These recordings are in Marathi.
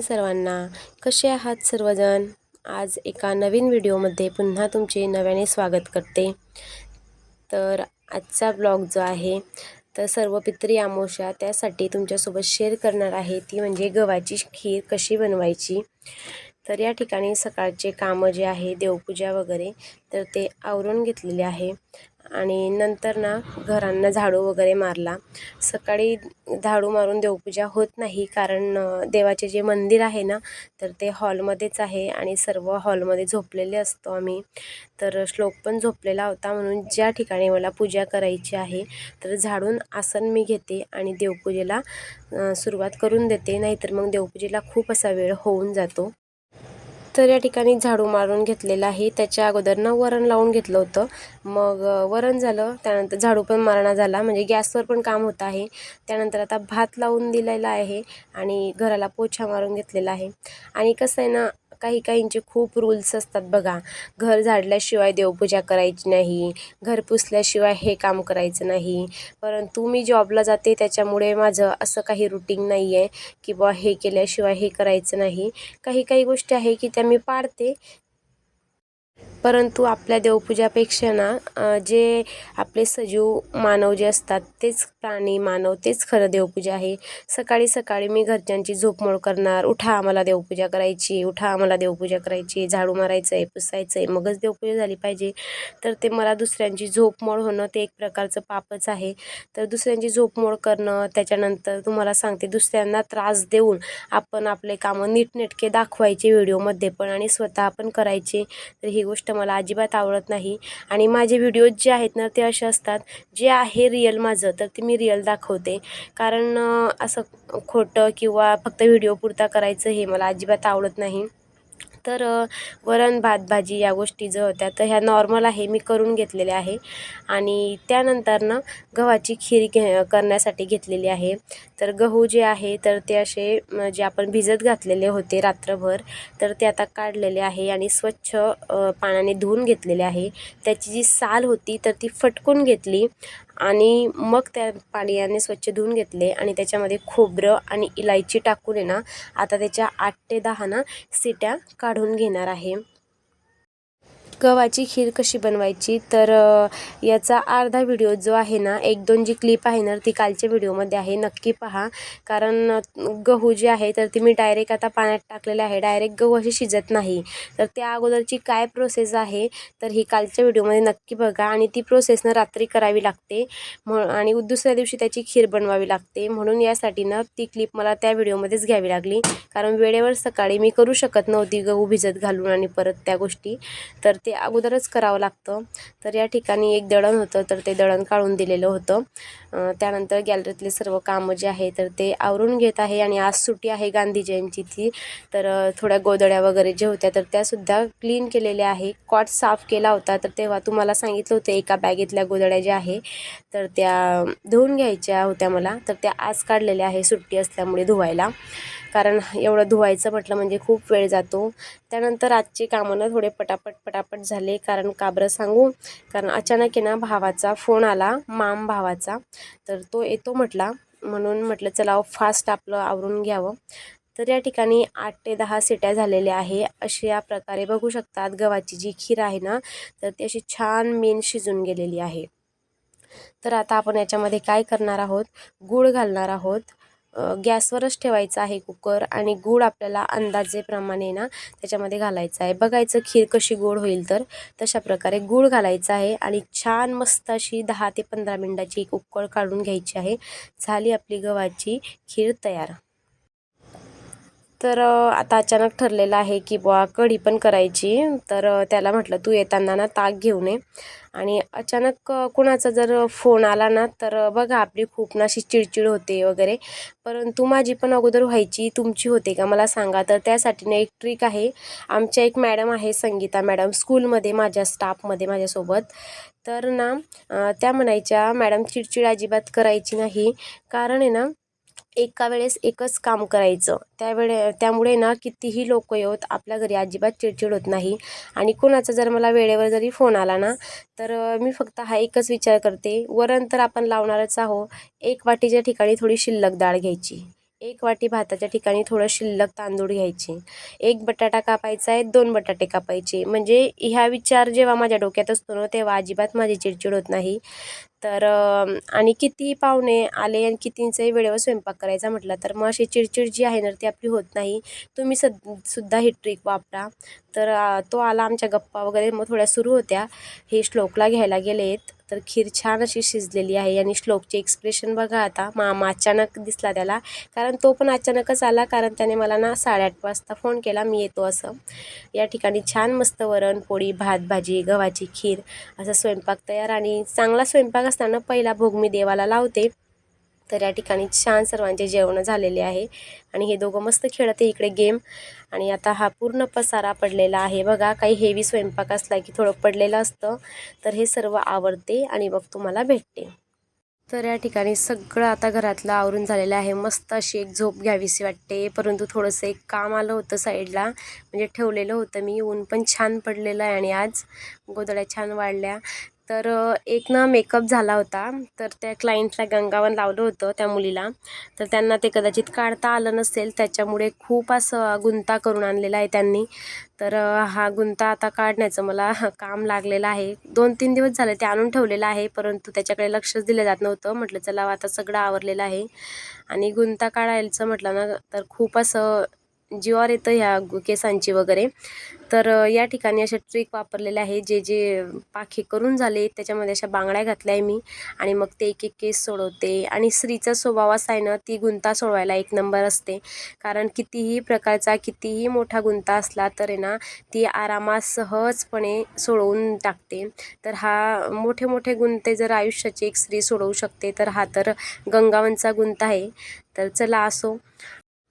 मॉर्निंग सर्वांना. कसे आहात सर्वजण? आज एका नवीन व्हिडिओमध्ये पुन्हा तुमचे नव्याने स्वागत करते. तर आजचा ब्लॉग जो आहे तर सर्व पित्री आमोशा त्यासाठी तुमच्यासोबत शेअर करणार आहे. ती म्हणजे गव्हाची खीर कशी बनवायची? तर या ठिकाणी सकाळचे कामं जे आहे देवपूजा वगैरे तर ते आवरून घेतलेले आहे. आणि नंतर ना घरांना झाडू वगैरे मारला. सकाळी झाडू मारून देवपूजा होत नाही कारण देवाचे जे मंदिर आहे ना तर ते हॉलमध्येच आहे आणि सर्व हॉलमध्ये झोपलेले असतो आम्ही. तर श्लोक पण झोपलेला होता म्हणून ज्या ठिकाणी मला पूजा करायची आहे तर झाडून आसन मी घेते आणि देवपूजेला सुरुवात करून देते. नाहीतर मग देवपूजेला खूप असा वेळ होऊन जातो. तर या ठिकाणी झाडू मारून घेतलेला आहे. त्याच्या अगोदर न वरण लावून घेतलं होतं. मग वरण झालं. त्यानंतर झाडू पण मारणा झाला. म्हणजे गॅसवर पण काम होत आहे. त्यानंतर आता भात लावून दिलेला आहे आणि घराला पोछा मारून घेतलेला आहे. आणि कसं आहे ना काही काहींचे खूप रूल्स असतात बघा. घर झाडल्याशिवाय देवपूजा करायची नाही. घर पुसल्याशिवाय हे काम करायचं नाही. परंतु मी जॉबला जाते त्याच्यामुळे माझं असं काही रुटीन नाही आहे की बुवा हे केल्याशिवाय हे करायचं नाही. काही काही गोष्टी आहे की त्या मी पाडते. परंतु आपल्या देवपूजापेक्षा ना जे आपले सजीव मानव जे असतात तेच प्राणी मानव तेच खरं देवपूजा आहे. सकाळी सकाळी मी घरच्यांची झोपमोड करणार. उठा आम्हाला देवपूजा करायची. उठा आम्हाला देवपूजा करायची. झाडू मारायचं आहे पुसायचं आहे मगच देवपूजा झाली पाहिजे. तर ते मला दुसऱ्यांची झोपमोड होणं ते एक प्रकारचं पापच आहे. तर दुसऱ्यांची झोपमोड करणं त्याच्यानंतर तुम्हाला सांगते दुसऱ्यांना त्रास देऊन आपण आपले कामं नीटनेटके दाखवायचे व्हिडिओमध्ये पण आणि स्वतः आपण करायचे. तर ही गोष्ट मला अजिबात आवडत नाही. आणि माझे व्हिडिओज जे आहेत ना ते असे असतात जे आहे रिअल माझं तर ते मी रिअल दाखवते. कारण असं खोटं किंवा फक्त व्हिडिओ पुरता करायचं हे मला अजिबात आवडत नाही. तर वरण भात भाजी या गोष्टी ज्या होत्या तर ह्या नॉर्मल आहे मी करून घेतलेल्या आहे. आणि त्यानंतर ना गव्हाची खीर घे करण्यासाठी घेतलेली आहे. तर गहू जे आहे तर ते असे जे आपण भिजत घातलेले होते रात्रभर तर ते आता काढलेले आहे आणि स्वच्छ पाण्याने धुवून घेतलेले आहे. त्याची जी साल होती तर ती फटकून घेतली. आणि मग त्या पाण्याने स्वच्छ धुवून घेतले आणि त्याच्यामध्ये खोबरं आणि इलायची टाकून आहे ना आता त्याच्या आठ ते दहा ना सिट्या काढून घेणार आहे. गव्हाची खीर कशी बनवायची? तर याचा अर्धा व्हिडिओ जो आहे ना एक दोन जी क्लिप आहे ना ती कालच्या व्हिडिओमध्ये आहे. नक्की पहा. कारण गहू जे आहे तर ती मी डायरेक्ट आता पाण्यात टाकलेले आहे. डायरेक्ट गहू अशी शिजत नाही. तर त्या अगोदरची काय प्रोसेस आहे तर ही कालच्या व्हिडिओमध्ये नक्की बघा. आणि ती प्रोसेस ना रात्री करावी लागते. म्हणून आणि दुसऱ्या दिवशी त्याची खीर बनवावी लागते. म्हणून यासाठी ना ती क्लिप मला त्या व्हिडिओमध्येच घ्यावी लागली. कारण वेळेवर सकाळी मी करू शकत नव्हती गहू भिजत घालून आणि परत त्या गोष्टी. तर ते ते अगोदरच करावं लागतं. तर या ठिकाणी एक दळण होतं तर ते दळण काढून दिलेलं होतं. त्यानंतर गॅलरीतले सर्व कामं जे आहे तर ते आवरून घेत आहे आणि आज सुट्टी आहे गांधी जयंतीची तर थोड्या गोदड्या वगैरे जे होत्या तर त्यासुद्धा क्लीन केलेल्या आहे. कॉट साफ केला होता तर तेव्हा तुम्हाला सांगितलं होतं एका बॅगेतल्या गोदड्या ज्या आहे तर त्या धुवून घ्यायच्या होत्या मला. तर त्या आज काढलेल्या आहे सुट्टी असल्यामुळे धुवायला. कारण एवढं धुवायचं म्हटलं म्हणजे खूप वेळ जातो. त्यानंतर आजचे कामं ना थोडे पटापट पटापट झाले. कारण काबरं सांगू कारण अचानक आहे ना भावाचा फोन आला माम भावाचा. तर तो येतो म्हटला म्हणून म्हटलं चला फास्ट आपलं आवरून घ्यावं. तर या ठिकाणी आठ ते दहा सिट्या झालेल्या आहे. अशा प्रकारे बघू शकतात गव्हाची जी खीर आहे ना तर ती अशी छान मेन शिजून गेलेली आहे. तर आता आपण याच्यामध्ये काय करणार आहोत? गूळ घालणार आहोत. गॅसवरच ठेवायचं आहे कुकर आणि गूळ आपल्याला अंदाजेप्रमाणे ना त्याच्यामध्ये घालायचं आहे. बघायचं खीर कशी गोड होईल तर. तशा प्रकारे गूळ घालायचं आहे आणि छान मस्त अशी दहा ते पंधरा मिनटाची एक उकळ काढून घ्यायची आहे. झाली आपली गव्हाची खीर तयार. तर आता अचानक ठरलेलं आहे की बुवा कढी पण करायची. तर त्याला म्हटलं तू येताना ना ताक घेऊन ये. आणि अचानक कुणाचा जर फोन आला ना तर बघा आपली खूप ना अशी चिडचिड होते वगैरे. परंतु माझी पण अगोदर व्हायची तुमची होते का मला सांगा. तर त्यासाठी ना एक ट्रिक आहे. आमच्या एक मॅडम आहे संगीता मॅडम स्कूलमध्ये माझ्या स्टाफमध्ये माझ्यासोबत. तर ना त्या म्हणायच्या मॅडम चिडचिड अजिबात करायची नाही. कारण आहे ना एका वेळेस एकच काम करायचं. त्यावेळे त्यामुळे ना कितीही लोक येऊत आपल्या घरी अजिबात चिडचिड होत नाही. आणि कोणाचा जर मला वेळेवर जरी फोन आला ना तर मी फक्त हा एकच विचार करते. वरण तर आपण लावणारच आहो एक वाटीच्या ठिकाणी थोडी शिल्लक डाळ घ्यायची. एक वाटी भाताच्या ठिकाणी थोडं शिल्लक तांदूळ घ्यायचे. एक बटाटा कापायचा आहे दोन बटाटे कापायचे. म्हणजे ह्या विचार जेव्हा माझ्या डोक्यात असतो ना तेव्हा अजिबात माझी चिडचिड होत नाही. तर आणि कितीही पाहुणे आले आणि कितींचाही वेळेवर स्वयंपाक करायचा म्हटलं तर मग अशी चिडचिड जी आहे ना ती आपली होत नाही. तुम्ही सद सुद्धा ही ट्रिक वापरा. तर तो आला आमच्या गप्पा वगैरे मग थोड्या सुरू होत्या. हे श्लोकला घ्यायला गेलेत. तर खीर छान अशी शिजलेली आहे आणि श्लोकचे एक्सप्रेशन बघा आता मामा अचानक दिसला त्याला. कारण तो पण अचानकच आला कारण त्याने मला ना साडेआठ वाजता फोन केला मी येतो असं. या ठिकाणी छान मस्त वरण पोळी भात भाजी गव्हाची खीर असा स्वयंपाक तयार आणि चांगला स्वयंपाक असताना पहिला भोग मी देवाला लावते. तर या ठिकाणी छान सर्वांचे जेवण झालेले आहे. आणि हे दोघं मस्त खेळते इकडे गेम. आणि आता हा पूर्ण पसारा पडलेला आहे. बघा काही हेवी स्वयंपाक असला की थोडं पडलेलं असतं. तर हे सर्व आवडते आणि मग तुम्हाला भेटते. तर या ठिकाणी सगळं आता घरातलं आवरून झालेलं आहे. मस्त अशी एक झोप घ्यावीशी वाटते. परंतु थोडंसं एक काम आलं होतं साईडला. म्हणजे ठेवलेलं होतं मी. ऊन पण छान पडलेलं आहे आणि आज. गोदड्या छान वाढल्या. तर एक ना मेकअप झाला होता. तर त्या क्लायंटला गंगावन लावलं होतं त्या मुलीला. तर त्यांना ते कदाचित काढता आलं नसेल. त्याच्यामुळे खूप असं गुंता करून आणलेला आहे त्यांनी. तर हा गुंता आता काढण्याचं मला काम लागलेलं आहे. दोन तीन दिवस झाले ते आणून ठेवलेलं आहे परंतु त्याच्याकडे लक्षच दिलं जात नव्हतं. म्हटलं चला आता सगळं आवरलेलं आहे. आणि गुंता काढायचं म्हटलं ना तर खूप असं जीवावर येतं ह्या केसांची वगैरे. तर या ठिकाणी अशा ट्रिक वापरलेल्या आहे जे जे पाखे करून झाले त्याच्यामध्ये अशा बांगड्या घातल्या आहे मी. आणि मग ते एक एक केस सोडवते. आणि स्त्रीचा स्वभाव असा आहे ना ती गुंता सोडवायला एक नंबर असते. कारण कितीही प्रकारचा कितीही मोठा गुंता असला तर आहे ना ती आरामात सहजपणे सोडवून टाकते. तर हा मोठे मोठे गुंते जर आयुष्याची एक स्त्री सोडवू शकते तर हा तर गंगावनचा गुंता आहे. तर चला असो.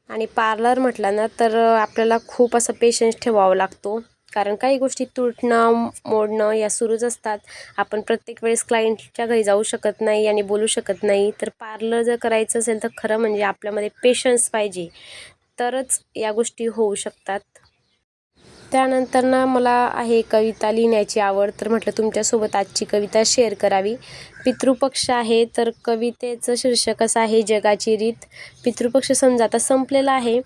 आणि पार्लर म्हटलं ना तर आपल्याला खूप असं पेशन्स ठेवावा लागतो. कारण काही गोष्टी तुटणं मोडणं या सुरूच असतात. आपण प्रत्येक वेळेस क्लायंटच्या घरी जाऊ शकत नाही आणि बोलू शकत नाही. तर पार्लर जर करायचं असेल तर खरं म्हणजे आपल्यामध्ये पेशन्स पाहिजे. तरच या गोष्टी होऊ शकतात. त्यानंतर ना मला आहे कविता लिहिण्याची आवड. तर म्हटलं तुमच्यासोबत आजची कविता शेअर करावी. पितृपक्ष आहे तर कवितेचं शीर्षक असं आहे जगाची रीत. पितृपक्ष समजा आता संपलेला आहे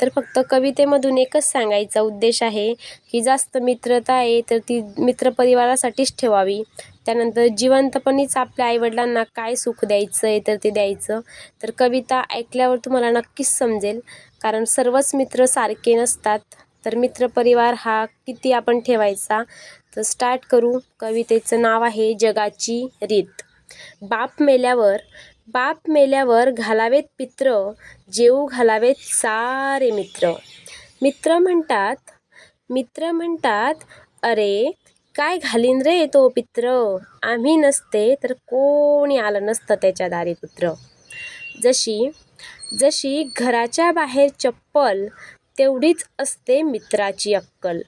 तर फक्त कवितेमधून एकच सांगायचा उद्देश आहे की जास्त मित्रता आहे तर ती मित्रपरिवारासाठीच ठेवावी. त्यानंतर जिवंतपणीच आपल्या आईवडिलांना काय सुख द्यायचं आहे तर ते द्यायचं. तर कविता ऐकल्यावर तुम्हाला नक्कीच समजेल कारण सर्वच मित्र सारखे नसतात. तर मित्रपरिवार हा किती आपण ठेवायचा? तर स्टार्ट करू. कवितेचं नाव आहे जगाची रीत. बाप मेल्यावर बाप मेल्यावर घालावेत पित्र जेऊ घालावेत सारे मित्र. मित्र म्हणतात मित्र म्हणतात अरे काय घालीन रे तो पित्र? आम्ही नसते तर कोणी आलं नसतं त्याच्या दारी पुत्र. जशी जशी घराच्या बाहेर चप्पल तेवढीच असते मित्राची अक्कल.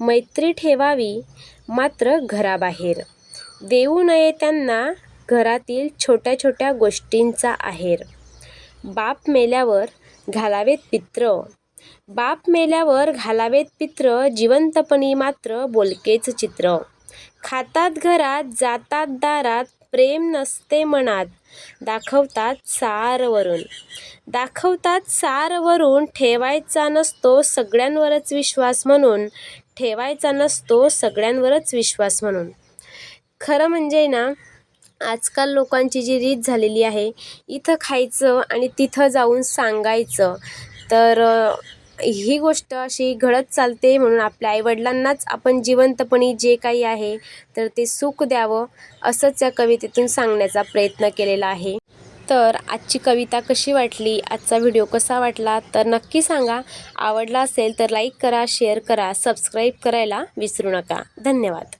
मैत्री ठेवावी मात्र घराबाहेर. देऊ नये त्यांना घरातील छोट्या छोट्या गोष्टींचा आहेर. बाप मेल्यावर घालावेत पित्र. बाप मेल्यावर घालावेत पित्र जिवंतपणी मात्र बोलकेच चित्र. खातात घरात जातात दारात प्रेम नसते मनात. दाखवतात सारवरून. दाखवतात सारवरून ठेवायचा नसतो सगळ्यांवरच विश्वास म्हणून. ठेवायचा नसतो सगळ्यांवरच विश्वास म्हणून. खरं म्हणजे ना आजकाल लोकांची जी रीत झालेली आहे इथं खायचं आणि तिथं जाऊन सांगायचं. तर ही गोष्ट अशी घडत चालते म्हणून आपल्या आईवडिलांनाच आपण जिवंतपणी जे काही आहे तर ते सुख द्यावं असंच या कवितेतून सांगण्याचा प्रयत्न केलेला आहे. तर आजची कविता कशी वाटली आजचा व्हिडिओ कसा वाटला तर नक्की सांगा. आवडला असेल तर लाईक करा शेअर करा सबस्क्राईब करायला विसरू नका. धन्यवाद.